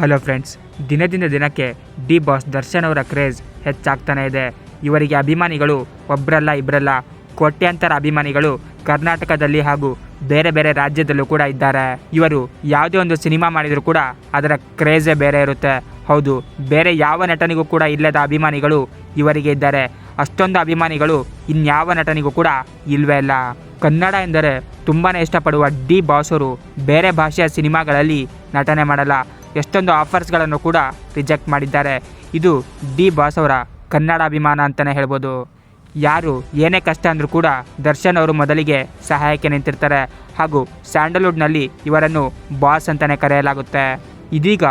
Hello friends, ದಿನದಿಂದ ದಿನಕ್ಕೆ D boss Darshan ಅವರ ಕ್ರೇಜ್ ಹೆಚ್ಚಾಗ್ತಾನೆ ಇದೆ. ಇವರಿಗೆ ಅಭಿಮಾನಿಗಳು ಒಬ್ಬರಲ್ಲ ಇಬ್ಬರಲ್ಲ ಕೋಟ್ಯಾಂತರ ಅಭಿಮಾನಿಗಳು ಕರ್ನಾಟಕದಲ್ಲಿ ಹಾಗೂ ಬೇರೆ ಬೇರೆ ರಾಜ್ಯದಲ್ಲೂ ಕೂಡ ಇದ್ದಾರೆ. ಇವರು ಯಾವುದೇ ಒಂದು ಸಿನಿಮಾ ಮಾಡಿದರೂ ಕೂಡ ಅದರ ಕ್ರೇಜೇ ಬೇರೆ ಇರುತ್ತೆ. ಹೌದು, ಬೇರೆ ಯಾವ ನಟನಿಗೂ ಕೂಡ ಇಲ್ಲದ ಅಭಿಮಾನಿಗಳು ಇವರಿಗೆ ಇದ್ದಾರೆ. ಅಷ್ಟೊಂದು ಅಭಿಮಾನಿಗಳು ಇನ್ಯಾವ ನಟನಿಗೂ ಕೂಡ ಇಲ್ವೇ ಇಲ್ಲ. ಕನ್ನಡ ಎಂದರೆ ತುಂಬಾ ಇಷ್ಟಪಡುವ ಡಿ ಬಾಸ್ ಅವರು ಬೇರೆ ಭಾಷೆಯ ಸಿನಿಮಾಗಳಲ್ಲಿ ನಟನೆ ಮಾಡಲ್ಲ. ಎಷ್ಟೊಂದು ಆಫರ್ಸ್ಗಳನ್ನು ಕೂಡ ರಿಜೆಕ್ಟ್ ಮಾಡಿದ್ದಾರೆ. ಇದು ಡಿ ಬಾಸ್ ಅವರ ಕನ್ನಡ ಅಭಿಮಾನ ಅಂತಲೇ ಹೇಳ್ಬೋದು. ಯಾರು ಏನೇ ಕಷ್ಟ ಅಂದರೂ ಕೂಡ ದರ್ಶನ್ ಅವರು ಮೊದಲಿಗೆ ಸಹಾಯಕ್ಕೆ ನಿಂತಿರ್ತಾರೆ ಹಾಗೂ ಸ್ಯಾಂಡಲ್ವುಡ್ನಲ್ಲಿ ಇವರನ್ನು ಬಾಸ್ ಅಂತಲೇ ಕರೆಯಲಾಗುತ್ತೆ. ಇದೀಗ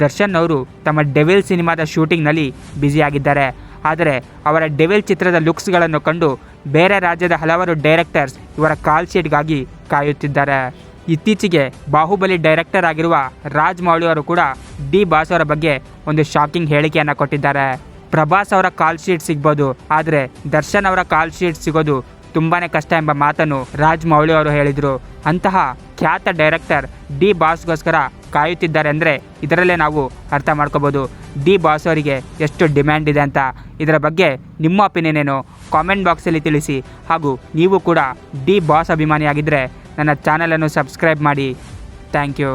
ದರ್ಶನ್ ಅವರು ತಮ್ಮ ಡೆವಿಲ್ ಸಿನಿಮಾದ ಶೂಟಿಂಗ್ನಲ್ಲಿ ಬ್ಯುಸಿಯಾಗಿದ್ದಾರೆ. ಆದರೆ ಅವರ ಡೆವಿಲ್ ಚಿತ್ರದ ಲುಕ್ಸ್ಗಳನ್ನು ಕಂಡು ಬೇರೆ ರಾಜ್ಯದ ಹಲವಾರು ಡೈರೆಕ್ಟರ್ಸ್ ಇವರ ಕಾಲ್ ಶೀಟ್ಗಾಗಿ ಕಾಯುತ್ತಿದ್ದಾರೆ. ಇತ್ತೀಚೆಗೆ ಬಾಹುಬಲಿ ಡೈರೆಕ್ಟರ್ ಆಗಿರುವ ರಾಜ್ ಮೌಳಿ ಅವರು ಕೂಡ ಡಿ ಬಾಸ್ ಅವರ ಬಗ್ಗೆ ಒಂದು ಶಾಕಿಂಗ್ ಹೇಳಿಕೆಯನ್ನು ಕೊಟ್ಟಿದ್ದಾರೆ. ಪ್ರಭಾಸ್ ಅವರ ಕಾಲ್ ಶೀಟ್ ಸಿಗ್ಬೋದು, ಆದರೆ ದರ್ಶನ್ ಅವರ ಕಾಲ್ ಶೀಟ್ ಸಿಗೋದು ತುಂಬಾ ಕಷ್ಟ ಎಂಬ ಮಾತನ್ನು ರಾಜ್ ಮೌಳಿ ಅವರು ಹೇಳಿದರು. ಅಂತಹ ಖ್ಯಾತ ಡೈರೆಕ್ಟರ್ ಡಿ ಬಾಸ್ಗೋಸ್ಕರ ಕಾಯುತ್ತಿದ್ದಾರೆ ಅಂದರೆ ಇದರಲ್ಲೇ ನಾವು ಅರ್ಥ ಮಾಡ್ಕೋಬೋದು. ಡಿ ಬಾಸ್ ಅವರಿಗೆ ಎಷ್ಟು ಡಿಮ್ಯಾಂಡ್ ಇದೆ ಅಂತ. ಇದರ ಬಗ್ಗೆ ನಿಮ್ಮ ಒಪಿನಿಯನ್ ಏನು? ಕಾಮೆಂಟ್ ಬಾಕ್ಸಲ್ಲಿ ತಿಳಿಸಿ. ಹಾಗೂ ನೀವು ಕೂಡ ಡಿ ಬಾಸ್ ಅಭಿಮಾನಿಯಾಗಿದ್ದರೆ ನನ್ನ ಚಾನಲನ್ನು ಸಬ್ಸ್ಕ್ರೈಬ್ ಮಾಡಿ. Thank you.